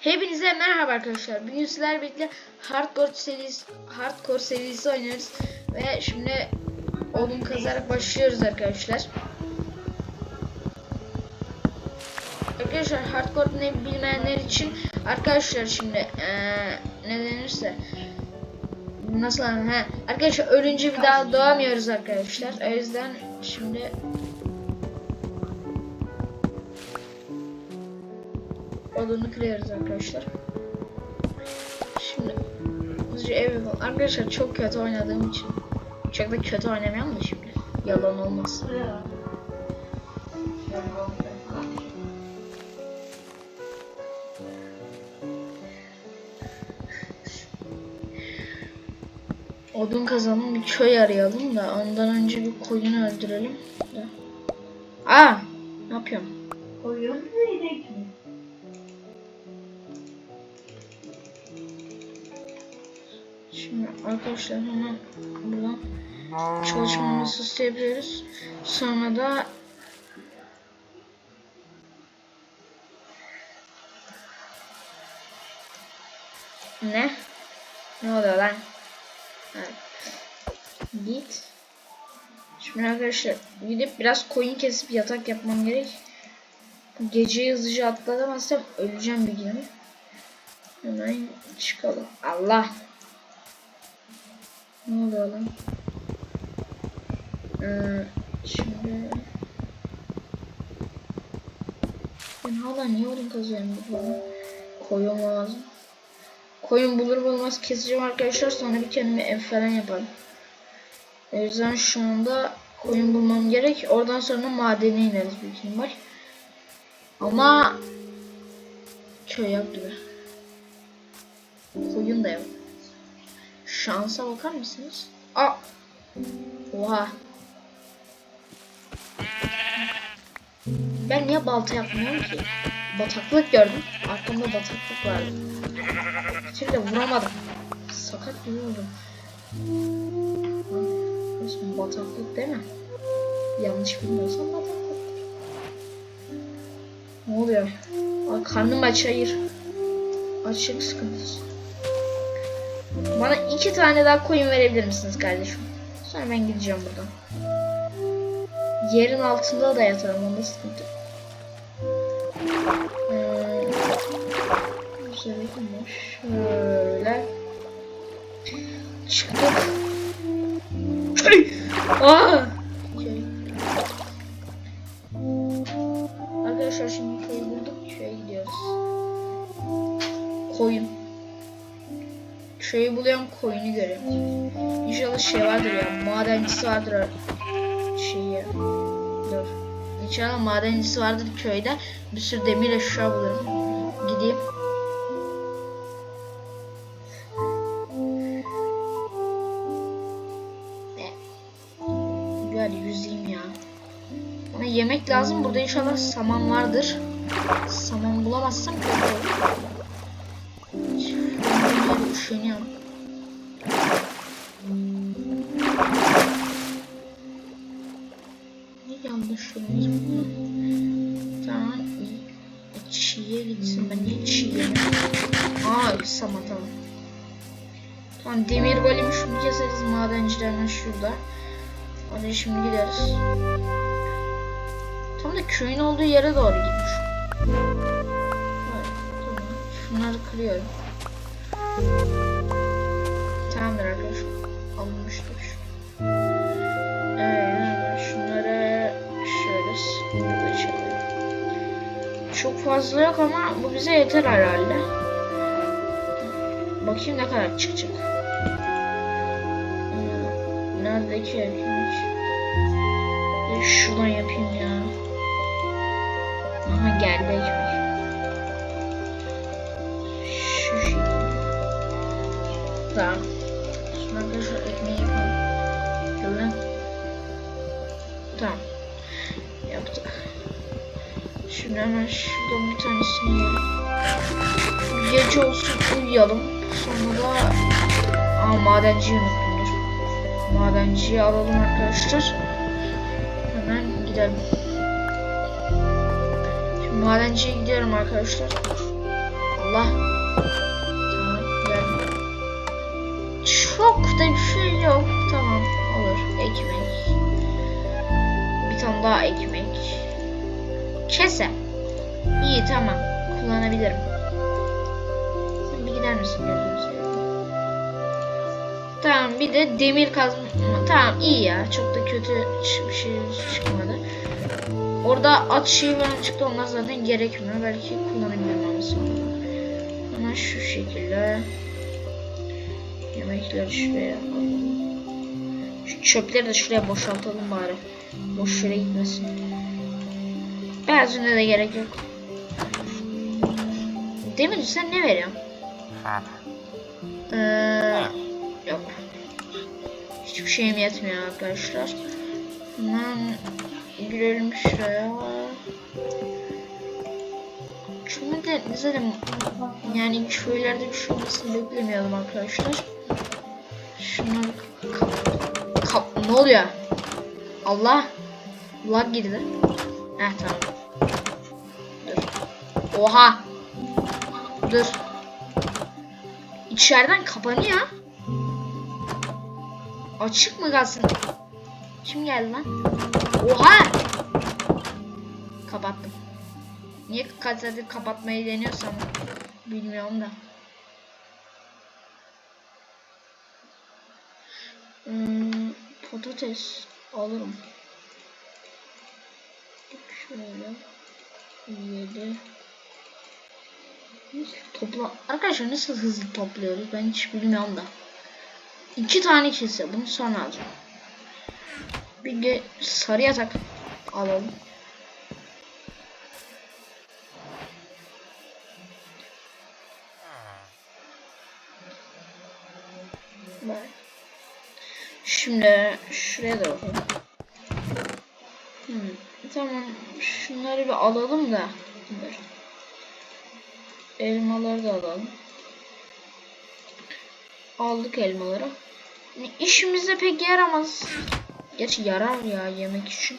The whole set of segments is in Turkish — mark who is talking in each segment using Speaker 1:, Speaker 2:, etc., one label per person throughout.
Speaker 1: Hepinize merhaba arkadaşlar. Bugün sizlerle birlikte Hardcore serisi Hardcore serisi oynuyoruz ve şimdi odun kazarak başlıyoruz arkadaşlar. Arkadaşlar Hardcore ne bilmeyenler için arkadaşlar şimdi eee ne denirse nasıl anlatayım? ha arkadaşlar ölünce bir daha doğamıyoruz arkadaşlar. O yüzden şimdi odunu kırıyoruz arkadaşlar. Şimdi hızlıca ev yapalım. Arkadaşlar çok kötü oynadığım için çok da kötü oynamıyorum da şimdi. Yalan olmaz. Odun kazalım bir köy arayalım da ondan önce bir koyun öldürelim da. Arkadaşlar hemen buradan çalışma masası yapıyoruz. Sonra da ne? Ne oluyor lan? Git. Şimdi arkadaşlar gidip biraz koyun kesip yatak yapmam gerek. Geceyi hızlıca atlatamazsam öleceğim bir gün. Hemen çıkalım. Allah. Ne oluyor lan? Ee, şimdi ben hala niye odun kazıyorum bu falan? Koyun lazım. Koyun bulur bulmaz keseceğim arkadaşlar sonra bir kendime ev falan yaparım. O yüzden şu anda koyun bulmam gerek. Oradan sonra madene ineriz büyük ihtimal. Ama köy yok gibi. Koyun da yok. Şansa bakar mısınız? Aa! Oha. Ben niye balta yapmıyorum ki? Bataklık gördüm. Arkamda bataklık vardı. Şimdi vuramadım. Sakat gibi oldum. Nasıl bataklık değil mi? Yanlış bilmiyorsam bataklık. Ne oluyor? Aa, karnım aç hayır. Açlık sıkıntısı. Bana iki tane daha koyun verebilir misiniz kardeşim? Sonra ben gideceğim buradan. Yerin altında da yatarım onda sıkıntı. yok. Ee, şöyle çıktık. Aa! Köyü buluyorum koyunu görüyorum. İnşallah şey vardır ya madencisi vardır şeyi. Dur. İnşallah madencisi vardır köyde. Bir sürü demir eşya bulurum. Gideyim. Gel yüzeyim ya. Bana yemek lazım. Burada inşallah saman vardır. Saman bulamazsam kötü olur. Şöyle üşeniyorum. Ne yanlış olmuş bu? Tamam. Çiğe gitsin. Ben niye çiğ yemiyorum? Aa sama tamam. Tamam demir golemi şunu keseriz. Madencilerden şurada. Hadi şimdi gideriz. Tam da köyün olduğu yere doğru gitmiş. Şunları kırıyorum. Tamamdır arkadaşlar. Alınmıştır. Evet, şunları şöyle sıkıntı geçelim. Çok fazla yok ama bu bize yeter herhalde. Bakayım ne kadar çıkacak. Hmm, Neredeki ekmek? Bir şuradan yapayım ya. Aha geldi şuradan bir tanesini yiyelim. Gece olsun uyuyalım. Sonra da... Aa madenciyi unuttum dur. Madenciyi alalım arkadaşlar. Hemen gidelim. Şimdi madenciye gidiyorum arkadaşlar. Allah. Tamam geldim. Çok da bir şey yok. Tamam olur. Ekmek. Bir tane daha ekmek. Kese. İyi tamam. Kullanabilirim. Sen bir gider misin gözünü. Tamam bir de demir kazma. Tamam iyi ya. Çok da kötü bir şey çıkmadı. Orada at şeyi falan çıktı. Onlar zaten gerekmiyor. Belki kullanabilirim ama sonra. Ama şu şekilde. Yemekleri şuraya alalım. Şu çöpleri de şuraya boşaltalım bari. Boş yere gitmesin. Benzine de gerek yok. Demir sen ne veriyorsun? Ee, yok. Hiçbir şeyim yetmiyor arkadaşlar. Hemen girelim şuraya. Çünkü de zaten yani köylerde bir şey olmasını beklemiyordum arkadaşlar. Şunları kap, kap ne oluyor? Allah lag girdi. Heh tamam. Dur. Oha. Dur. İçeriden kapanıyor. Açık mı kalsın? Kim geldi lan? Oha! Kapattım. Niye kaç saattir kapatmayı deniyorsam bilmiyorum da. Hmm, patates alırım. Şöyle. Yedi. Topla. Arkadaşlar nasıl hızlı topluyoruz ben hiç bilmiyorum da. İki tane kese bunu sonra alacağım. Bir de sarı yatak alalım. Şimdi şuraya da bakalım. Hmm, tamam şunları bir alalım da. Dur. Elmaları da alalım. Aldık elmaları. İşimize pek yaramaz. Gerçi yarar ya yemek için.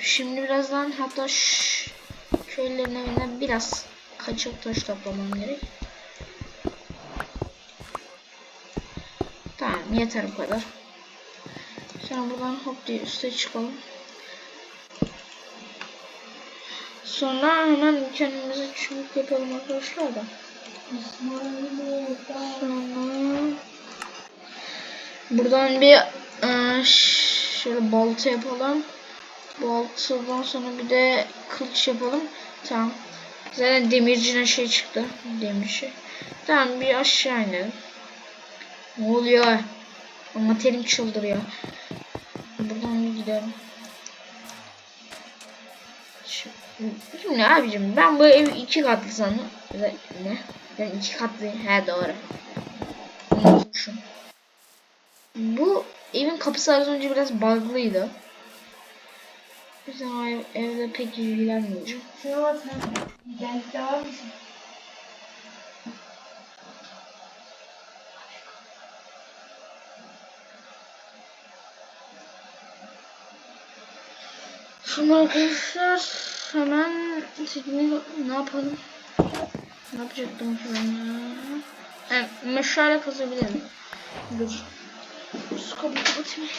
Speaker 1: Şimdi birazdan hatta köylülerin evinden biraz kaçak taş toplamam gerek. Tamam yeter bu kadar. Sonra buradan hop diye üste çıkalım. Sonra hemen kendimize çubuk yapalım arkadaşlar da. Sonra buradan bir e, şöyle balta yapalım. Baltadan sonra bir de kılıç yapalım. Tamam. Zaten demircine şey çıktı. Demir şey. Tamam bir aşağı inelim. Ne oluyor? Ama terim çıldırıyor. Buradan gidelim. Şimdi abicim ben bu evi iki katlı sandım. Ne? Ben iki katlı. He doğru. Unutmuşum. Bu evin kapısı az önce biraz bug'lıydı. O yüzden ev, evde pek ilgilenmeyeceğim.
Speaker 2: Şuna sen internette var mısın?
Speaker 1: Şimdi arkadaşlar hemen şimdi ne yapalım? Ne yapacaktım ki ben ya? Evet, meşale kazabilirim. Dur. Şu kapıyı kapatayım.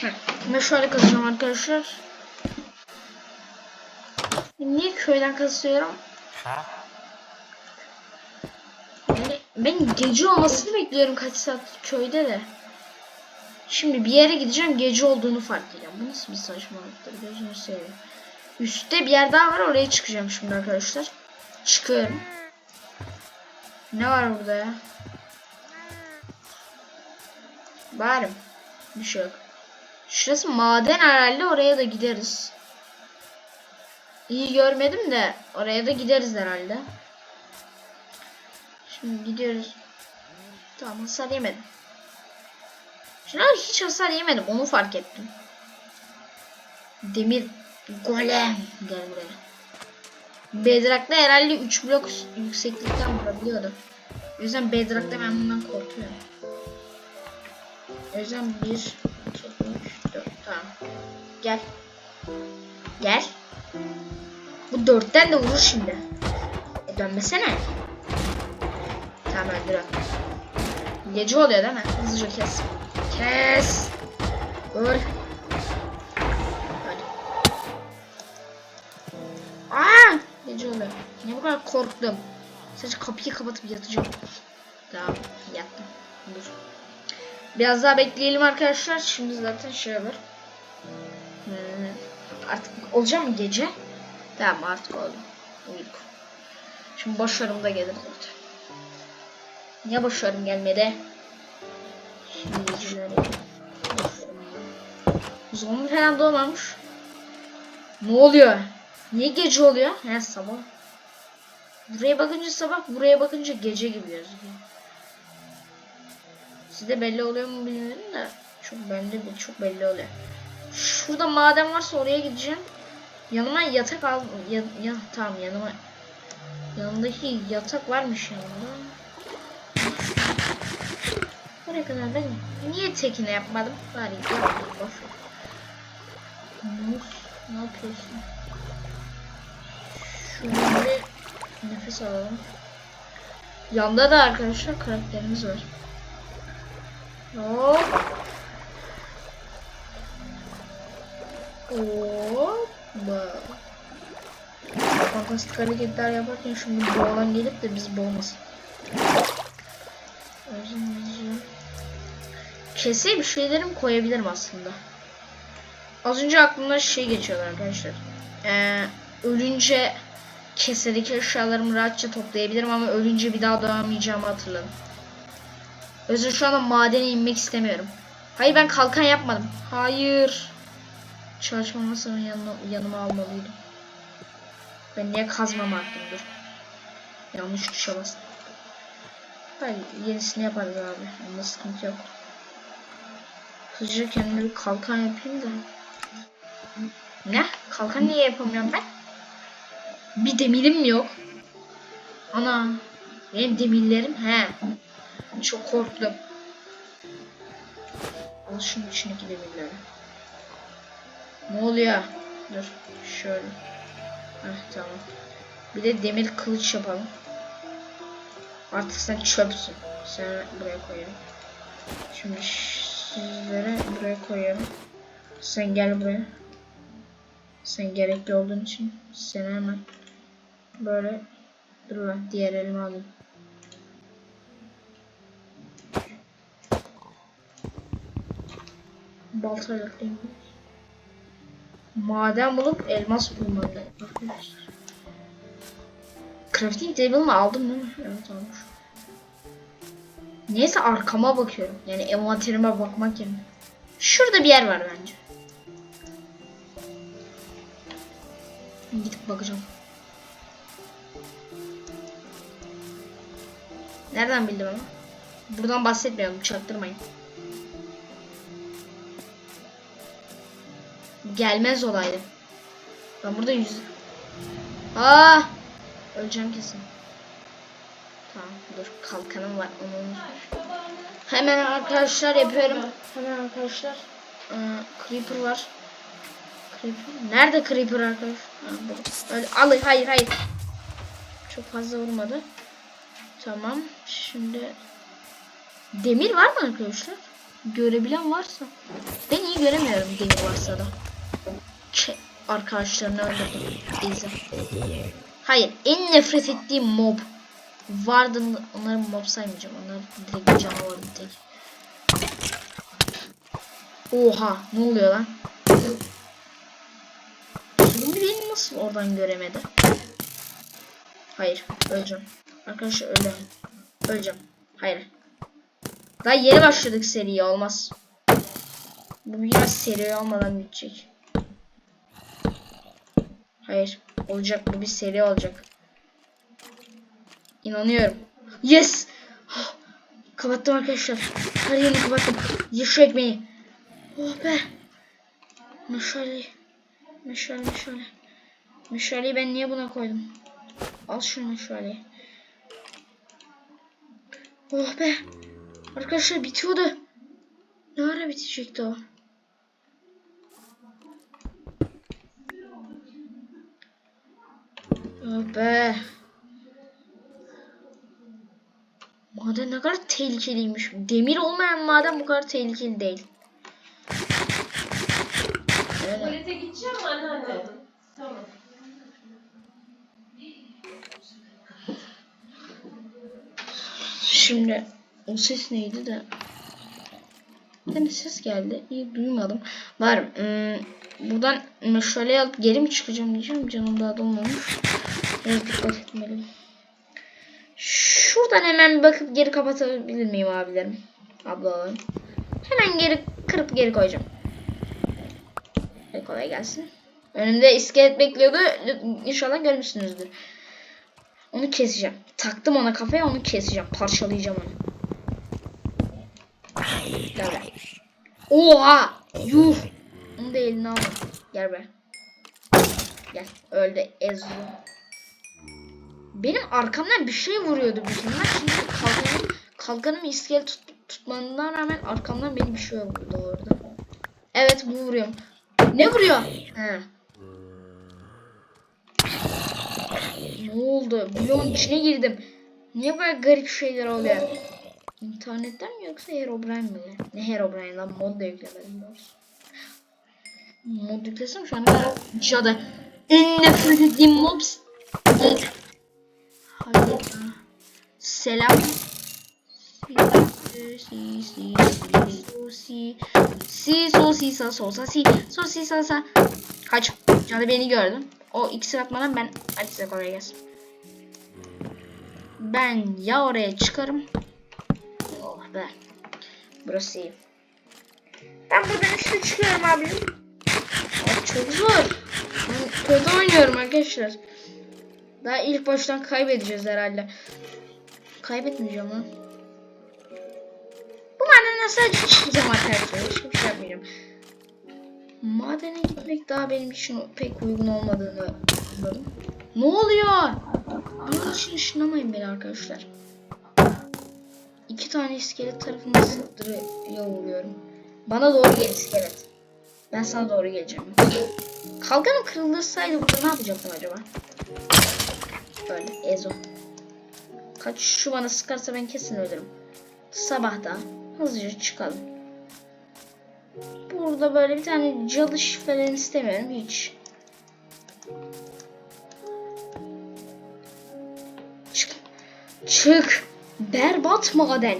Speaker 1: Meşale kazacağım arkadaşlar. Niye köyden kazıyorum? Yani ben gece olmasını bekliyorum kaç saat köyde de. Şimdi bir yere gideceğim gece olduğunu fark edeceğim. Bu nasıl bir saçmalıktır gözünü seveyim. Üstte bir yer daha var oraya çıkacağım şimdi arkadaşlar. Çıkıyorum. Ne var burada ya? Bağırım. Bir şey yok. Şurası maden herhalde oraya da gideriz. İyi görmedim de oraya da gideriz herhalde. Şimdi gidiyoruz. Tamam hasar yemedim. Şuna hiç hasar yemedim onu fark ettim. Demir golem gel buraya. Bedrock'ta herhalde 3 blok yükseklikten vurabiliyordu. O yüzden Bedrock'ta ben bundan korkuyorum. O yüzden 1, 2, 3, 4 tamam. Gel. Gel. Bu dörtten de vurur şimdi. E dönmesene. Tamam öldür. Gece oluyor değil mi? Hızlıca kes. Kes. Öl. Oluyor. Niye bu kadar korktum? Sadece kapıyı kapatıp yatacağım. Tamam yattım. Dur. Biraz daha bekleyelim arkadaşlar. Şimdi zaten şey olur. Hmm, artık olacak mı gece? Tamam artık oldu. Uyku. Şimdi başlarım da gelir zaten. Niye başlarım gelmedi? Şimdi. Zombi falan doğmamış. Ne oluyor? Niye gece oluyor? He sabah. Buraya bakınca sabah, buraya bakınca gece gibi gözüküyor. Size belli oluyor mu bilmiyorum da çok belli değil, çok belli oluyor. Şurada maden varsa oraya gideceğim. Yanıma yatak al, ya, ya tamam yanıma yanındaki yatak varmış yanımda. Buraya kadar ben niye tekine yapmadım? Bari. Mus, ne yapıyorsun? Şöyle bir nefes alalım. Yanda da arkadaşlar karakterimiz var. Hop. Hoppa. Fantastik hareketler yaparken şimdi boğulan gelip de bizi boğmasın. Keseye bir şeylerim koyabilirim aslında. Az önce aklımda şey geçiyordu arkadaşlar. Ee, ölünce kesedeki eşyalarımı rahatça toplayabilirim ama ölünce bir daha doğamayacağımı hatırladım. Özür şu anda madene inmek istemiyorum. Hayır ben kalkan yapmadım. Hayır. Çalışma masamın yanına, yanıma almalıydım. Ben niye kazmam attım dur. Yanlış tuşa bastım. Hayır yenisini yaparız abi. Onda sıkıntı yok. Hızlıca kendime bir kalkan yapayım da. Ne? Kalkan niye yapamıyorum ben? Bir demirim mi yok? Ana. Benim demirlerim he. Çok korktum. Al şunun içindeki demirleri. Ne oluyor? Dur. Şöyle. Heh tamam. Bir de demir kılıç yapalım. Artık sen çöpsün. Sen buraya koyalım. Şimdi sizlere buraya koyalım. Sen gel buraya. Sen gerekli olduğun için seni hemen böyle dur lan diğer elime alayım. Baltayla kırayım. Maden bulup elmas arkadaşlar. Crafting table'ımı aldım değil mi? Evet almış. Neyse arkama bakıyorum. Yani envanterime bakmak yerine. Şurada bir yer var bence. Gidip bakacağım. Nereden bildim ama? Buradan bahsetmiyorum. Çaktırmayın. Gelmez olaydı. Ben burada yüz... Aa! Öleceğim kesin. Tamam dur kalkanım var onu unutma. Hemen arkadaşlar yapıyorum. Hemen arkadaşlar. Ee, creeper var. Creeper. Nerede creeper arkadaş? Öyle, al, hayır hayır. Çok fazla vurmadı. Tamam. Şimdi demir var mı arkadaşlar? Görebilen varsa. Ben iyi göremiyorum demir varsa da. Ç arkadaşlarını öldürdüm. İzle. Hayır. En nefret ettiğim mob. Vardı onları mob saymayacağım. Onlar direkt canavar bir tek. Oha. Ne oluyor lan? Zombi beni nasıl oradan göremedi? Hayır. Öleceğim. Arkadaşlar öleceğim. Öleceğim. Hayır. Daha yeni başladık seriye. Olmaz. Bu biraz seri olmadan bitecek. Hayır. Olacak. Bu bir seri olacak. İnanıyorum. Yes! Kapattım arkadaşlar. Her yerini kapattım. Ye şu ekmeği. Oh be. Meşale. Meşale meşale. Meşaleyi ben niye buna koydum? Al şunu meşaleyi. Oh be. Arkadaşlar bitiyordu. Ne ara bitecekti o? Oh be. Maden ne kadar tehlikeliymiş. Demir olmayan maden bu kadar tehlikeli değil.
Speaker 2: Tuvalete gideceğim anneanne? Tamam.
Speaker 1: Şimdi o ses neydi de? Tane ses geldi. İyi duymadım. Var. ım, buradan meşale alıp geri mi çıkacağım diyeceğim. Canım daha dolmamış. Biraz dikkat etmeliyim. Şuradan hemen bakıp geri kapatabilir miyim abilerim? Ablalarım. Hemen geri kırıp geri koyacağım. Kolay gelsin. Önümde iskelet bekliyordu. İnşallah görmüşsünüzdür. Onu keseceğim. Taktım ona kafaya onu keseceğim. Parçalayacağım onu. Gel be. Oha! Yuh! Onu da eline al. Gel be. Gel. Öldü. Ezu. Benim arkamdan bir şey vuruyordu şeyler. Şimdi kalkanım, kalkanım iskelet tut, tutmanından rağmen arkamdan beni bir şey vurdu orada. Evet bu vuruyorum. Ne vuruyor? He. Ne oldu? Bloğun içine girdim. Niye böyle garip şeyler oluyor? İnternetten mi yoksa Herobrine mi? Ne Herobrine lan mod da yüklemedim doğrusu. Mod yüklesem şu an cadı. En nefret ettiğim mob. Hayır. Selam. Si si si si si so si sa so sa si so si sa sa Kaç. Cadı beni gördü. O ikisini atmadan ben hadi size kolay gelsin. Ben ya oraya çıkarım. Oh be. Burası iyi. Ben buradan üstüne çıkıyorum abi. Abi çok zor. Ben kötü oynuyorum arkadaşlar. Daha ilk baştan kaybedeceğiz herhalde. Kaybetmeyeceğim lan. Bu madenden sadece çıkacağım arkadaşlar. Hiçbir şey yapmayacağım. Madene gitmek daha benim için pek uygun olmadığını anladım. Ne oluyor? Bunun için ışınlamayın beni arkadaşlar. İki tane iskelet tarafından saldırıya uğruyorum. Bana doğru gel iskelet. Ben sana doğru geleceğim. Kalkanım kırılsaydı burada ne yapacaktım acaba? Böyle Ezo. Kaç şu bana sıkarsa ben kesin ölürüm. Sabah da hızlıca çıkalım. Burada böyle bir tane çalış falan istemiyorum hiç. Çık. Çık. Berbat maden.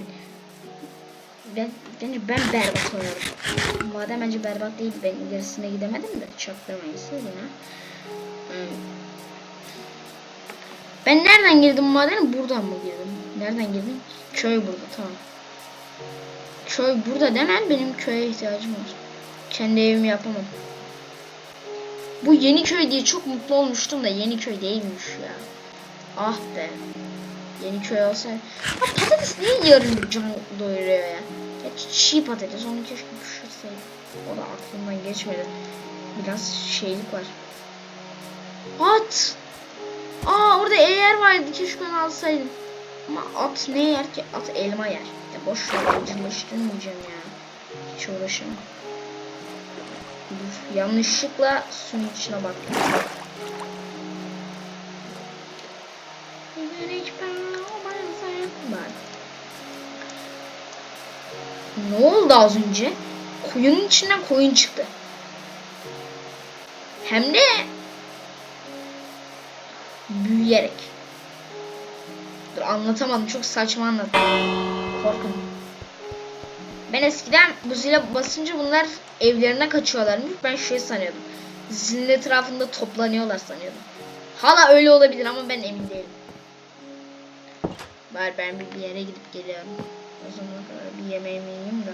Speaker 1: Ben, bence ben berbat oynadım. Maden bence berbat değil. Ben ilerisine gidemedim de çaktırmayın siz yine. Hmm. Ben nereden girdim madene? Buradan mı girdim? Nereden girdim? Köy burada tamam. Köy burada demen benim köye ihtiyacım var. Kendi evimi yapamam. Bu yeni köy diye çok mutlu olmuştum da yeni köy değilmiş ya. Ah be. Yeni köy olsa. Ha patates niye yarım can doyuruyor ya? ya çiğ patates onu keşke pişirseydim. O da aklımdan geçmedi. Biraz şeylik var. At. Aa orada eğer vardı keşke onu alsaydım. Ama at ne yer ki? At elma yer. Ya boş ver acılaştırmayacağım ya. Hiç uğraşamam. Dur, yanlışlıkla suyun içine baktım. Ne oldu az önce? Koyunun içinden koyun çıktı. Hem de büyüyerek. Dur anlatamadım. Çok saçma anlattım. Korkun. Ben eskiden bu zile basınca bunlar evlerine kaçıyorlarmış. Ben şey sanıyordum. Zilin etrafında toplanıyorlar sanıyordum. Hala öyle olabilir ama ben emin değilim. Bari ben bir, yere gidip geliyorum. O zamana kadar bir yemeğimi yiyeyim de.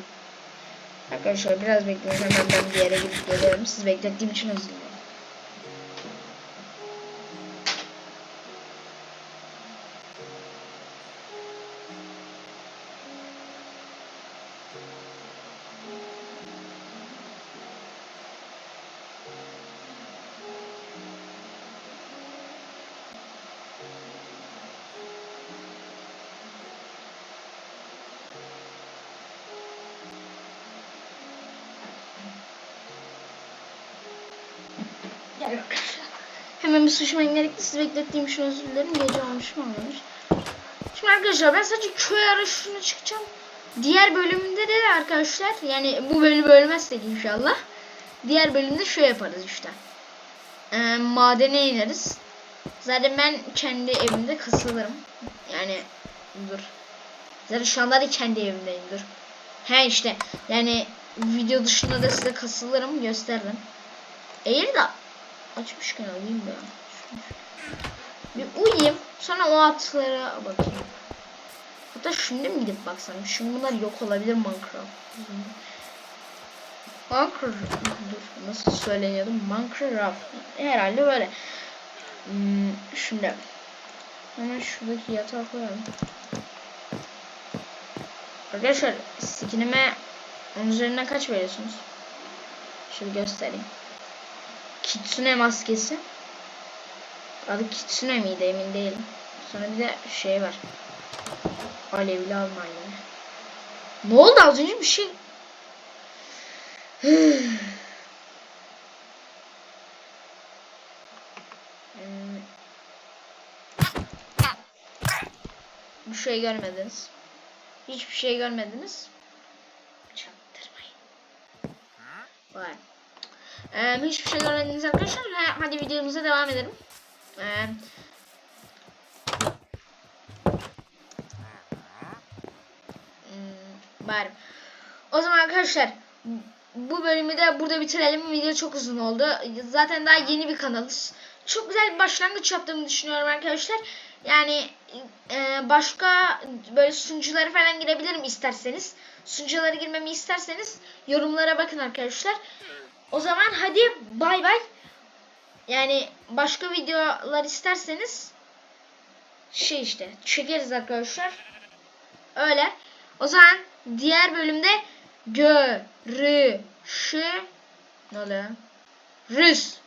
Speaker 1: Arkadaşlar biraz bekleyin hemen ben bir yere gidip geliyorum. Siz beklettiğim için özür dilerim. Sıçmam gerekti. Sizi beklettiğim için özür dilerim. Gece olmuş mu. Şimdi arkadaşlar ben sadece köy arayışına çıkacağım. Diğer bölümde de arkadaşlar yani bu bölümü bölmezsek inşallah. Diğer bölümde şöyle yaparız işte. Ee, madene ineriz. Zaten ben kendi evimde kasılırım. Yani dur. Zaten şu anda da kendi evimdeyim dur. He işte yani video dışında da size kasılırım gösteririm. Eğer de açmışken alayım da. Bir uyuyayım sonra o atlara bakayım. Hatta şimdi mi gidip baksam? Şimdi bunlar yok olabilir Minecraft. Minecraft dur nasıl söyleniyordu? Minecraft herhalde böyle. Hmm, şimdi hemen şuradaki yatağa koyalım. Arkadaşlar skinime 10 üzerinden kaç veriyorsunuz? Şöyle göstereyim. Kitsune maskesi. Adı Kitsune miydi emin değilim. Sonra bir de şey var. Alevli alma yine. Ne oldu az önce bir şey? Hmm. Bir şey görmediniz. Hiçbir şey görmediniz. Çaktırmayın. Var. Ee, hiçbir şey görmediniz arkadaşlar. Ha, Hadi videomuza devam edelim. Ee, hmm, bari. O zaman arkadaşlar bu bölümü de burada bitirelim. Video çok uzun oldu. Zaten daha yeni bir kanalız. Çok güzel bir başlangıç yaptığımı düşünüyorum arkadaşlar. Yani e, başka böyle sunuculara falan girebilirim isterseniz. Sunuculara girmemi isterseniz yorumlara bakın arkadaşlar. O zaman hadi bay bay. Yani başka videolar isterseniz şey işte çekeriz arkadaşlar. Öyle. O zaman diğer bölümde görüşü ne oluyor? Rüs.